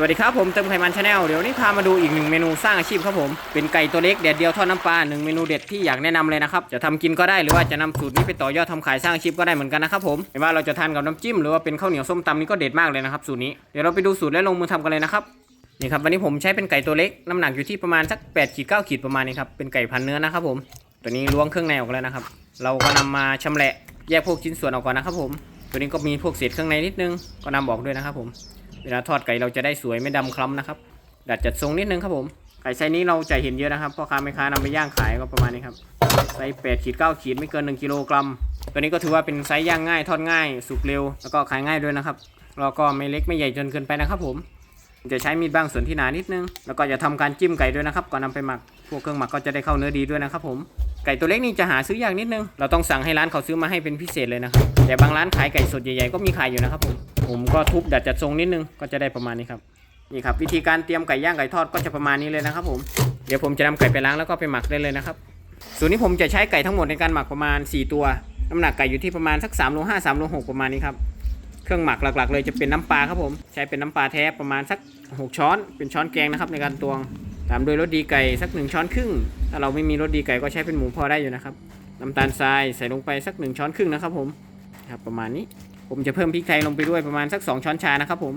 สวัสดีครับผมเติมไขมันชาแนลเดี๋ยวนี้พามาดูอีกหนึ่งเมนูสร้างอาชีพครับผมเป็นไก่ตัวเล็กแดดเดียวทอดน้ำปลาหนึ่งเมนูเด็ดที่อยากแนะนำเลยนะครับจะทำกินก็ได้หรือว่าจะนำสูตรนี้ไปต่อยอดทำขายสร้างอาชีพก็ได้เหมือนกันนะครับผมไม่ว่าเราจะทานกับน้ำจิ้มหรือว่าเป็นข้าวเหนียวส้มตำนี่ก็เด็ดมากเลยนะครับสูตรนี้เดี๋ยวเราไปดูสูตรและลงมือทำกันเลยนะครับนี่ครับวันนี้ผมใช้เป็นไก่ตัวเล็กน้ำหนักอยู่ที่ประมาณสัก8ขีด9ขีดประมาณนี้ครับเป็นไก่พันเนื้อนะครับผมตัวนี้ล้วงเครื่องในออกแล้วนะครับ เราก็นำมาชำแหละแยกพวกชิ้นส่วนออกก่อนนะครับผม ตัวนี้ก็มีพวกเศษเครื่องในนิดนึงก็นำออกด้วยนะครับผม เวลาทอดไก่เราจะได้สวยไม่ดำคล้ำนะครับ ดัดจัดทรงนิดนึงครับผม ไก่ไซส์นี้เราจะเห็นเยอะนะครับพ่อค้าแม่ค้านำไปย่างขายก็ประมาณนี้ครับ ไซส์8ขีด9ขีดไม่เกิน1กิโลกรัม ตัวนี้ก็ถือว่าเป็นไซส์ย่างง่ายทอดง่าย สุกเร็ว แล้วก็ขายง่ายด้วยนะครับ แล้วก็ไม่เล็กไม่ใหญ่จนเกินไปนะครับผม จะใช้มีดบ้างส่วนที่หนานิดนึง แล้วก็จะทำการจิ้มไก่ด้วยนะครับ ก่อนนำไปหมัก พวกเครื่องหมักก็จะได้เข้าเนื้อดีด้วยนะครับผม ไก่ตัวเล็กนี่จะหาซื้อยากนิดนึง เราต้องสั่งให้ร้านเขาซื้อมาให้เป็นพิเศษเลยนะครับ แต่บางร้านขายไก่สดใหญ่ๆก็มีขายอยู่นะครับผม ผมก็ทุบดัดจัดทรงนิดนึง ก็จะได้ประมาณนี้ครับ นี่ครับวิธีการเตรียมไก่ย่างไก่ทอดก็จะประมาณนี้เลยนะครับผม เดี๋ยวผมจะนำไก่ไปล้างแล้วก็ไปหมักได้เลยนะครับ ส่วนนี้ผมจะใช้ไก่ทั้งหมดในการหมักประมาณ 4 ตัว น้ำหนักไก่อยู่ที่ประมาณสัก3โล5 3โล6ประมาณนี้ครับ เครื่องหมักหลักๆ เลยจะเป็นน้ำปลาครับผม ใช้เป็นน้ำปลาแท้ประมาณสัก 6 ช้อน เป็นช้อนแกงนะครับในการตวง ตามด้วยรสดีไก่สักหนึ่งช้อนครึ่ง ถ้าเราไม่มีรสดีไก่ก็ใช้เป็นหมูพอได้อยู่นะครับน้ำตาลทรายใส่ลงไปสักหนึ่งช้อนครึ่งนะครับผมครับประมาณนี้ผมจะเพิ่มพริกไทยลงไปด้วยประมาณสัก 2 ช้อนชานะครับผม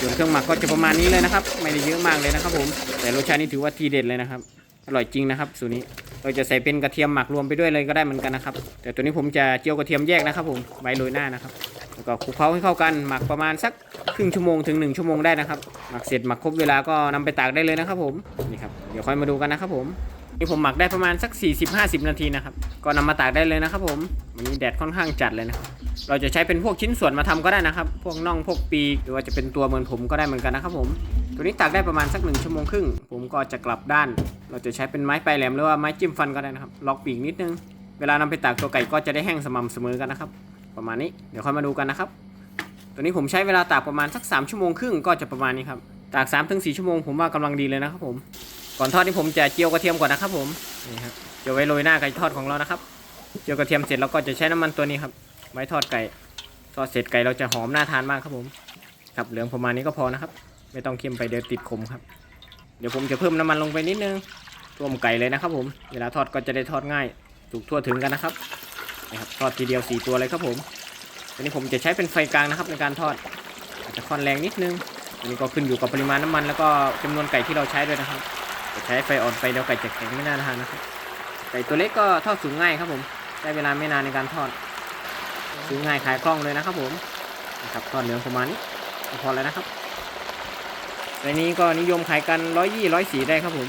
ส่วนเครื่องหมักก็จะประมาณนี้เลยนะครับ ไม่ได้เยอะมากเลยนะครับผมแต่รสชาตินี่ถือว่าทีเด็ดเลยนะครับ อร่อยจริงนะครับสูตรนี้ เราจะใส่เป็นกระเทียมหมักรวมไปด้วยเลยก็ได้เหมือนกันนะครับ แต่ตัวนี้ผมจะเจียวกระเทียมแยกนะครับ ผมไว้โรยหน้านะครับแล้วก็คลุกเคล้าให้เข้ากันหมักประมาณสักครึ่งชั่วโมงถึง 1 ชั่วโมงได้นะครับหมักเสร็จหมักครบเวลาก็นำไปตากได้เลยนะครับ ผมนี่ครับเดี๋ยวค่อยมาดูกันนะครับ ผมนี่ผมหมักได้ประมาณสัก 40-50 นาทีนะครับก็นำมาตากได้เลยนะครับ ผมวันนี้แดดค่อนข้างจัดเลยนะครับเราจะใช้เป็นพวกชิ้นส่วนมาทำก็ได้นะครับ พวกน่องพวกปีกหรือว่าจะเป็นตัวเหมือนผมก็ได้เหมือนกันนะครับผม ตัวนี้ตากได้ประมาณสักหนึ่งชั่วโมงครึ่ง ผมก็จะกลับด้าน เราจะใช้เป็นไม้ปลายแหลมหรือว่าไม้จิ้มฟันก็ได้นะครับ ล็อกปีกนิดนึง เวลานำไปตากตัวไก่ก็จะได้แห้งสม่ำเสมอกันนะครับ ประมาณนี้ เดี๋ยวค่อยมาดูกันนะครับ ตัวนี้ผมใช้เวลาตากประมาณสัก 3 ชั่วโมงครึ่งก็จะประมาณนี้ครับ ตาก3ถึง4ชั่วโมงผมว่ากำลังดีเลยนะครับผม ก่อนทอดนี่ผมจะเจียวกระเทียมก่อนนะครับผม นี่ครับเจียวไว้โรยหน้าไก่ทอดของเรานะครับ เจียวกระเทียมเสร็จเราก็จะใช้น้ำมันตัวนี้ครับ ไว้ทอดไก่ ทอดเสร็จไก่เราจะหอมน่าทานมากครับผม ครับเหลืองประมาณนี้ก็พอนะครับ ไม่ต้องเค็มไปเดี๋ยวติดขมครับ เดี๋ยวผมจะเพิ่มน้ำมันลงไปนิดนึงรวมไก่เลยนะครับผม เวลาทอดก็จะได้ทอดง่ายถูกทั่วถึงกันนะครับนะครับทอดทีเดียว 4 ตัวเลยครับผมอันนี้ผมจะใช้เป็นไฟกลางนะครับในการทอดอาจจะค่อนแรงนิดนึงอันนี้ก็ขึ้นอยู่กับปริมาณน้ำมันแล้วก็จำนวนไก่ที่เราใช้ด้วยนะครับจะใช้ไฟอ่อนไปเดี๋ยวไก่จะแข็งไม่น่าทานนะครับไก่ตัวเล็กก็ทอดสูงง่ายครับผมใช้เวลาไม่นานในการทอดสูงง่ายขายคล่องเลยนะครับผมนะครับทอดเหลืองประมาณนี้พอแล้วนะครับ ในนี้ก็นิยมขายกันร้อยยี่ร้อยสี่ได้ครับผม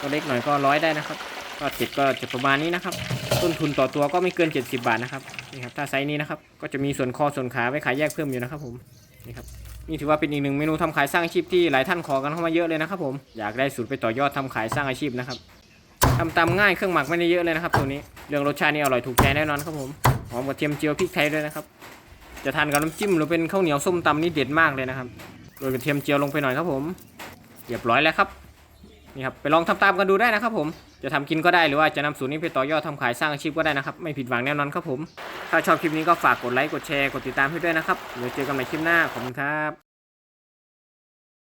ตัวเล็กหน่อยก็ร้อยได้นะครับ ก็ติดก็จะประมาณนี้นะครับ ต้นทุนต่อตัวก็ไม่เกิน 70 บาทนะครับนี่ครับถ้าไซส์นี้นะครับก็จะมีส่วนคอส่วนขาไว้ขายแยกเพิ่มอยู่นะครับผมนี่ครับนี่ถือว่าเป็นอีกหนึ่งเมนูทำขายสร้างอาชีพที่หลายท่านขอกันเข้ามาเยอะเลยนะครับผมอยากได้สูตรไปต่อยอดทำขายสร้างอาชีพนะครับทำตามง่ายเครื่องหมักไม่ได้เยอะเลยนะครับตัวนี้เรื่องรสชาตินี่อร่อยถูกใจแน่นอนครับผมหอมกระเทียมเจียวพริกไทยด้วยนะครับจะทานกับน้ำจิ้มหรือเป็นข้าวเหนียวส้มตำนี่เด็ดมากเลยนะครับ โรยกระเทียมเจียวลงไปหน่อยครับผมเรียบร้อยแล้วครับนี่ครับไปลองทำตามกันดูได้นะครับผมจะทำกินก็ได้หรือว่าจะนำสูตรนี้ไปต่อยอดทำขายสร้างอาชีพก็ได้นะครับ ไม่ผิดหวังแน่นอนครับผม ถ้าชอบคลิปนี้ก็ฝากกดไลค์กดแชร์กดติดตามให้ด้วยนะครับเดี๋ยวเจอกันใหม่คลิปหน้าขอบคุณครับ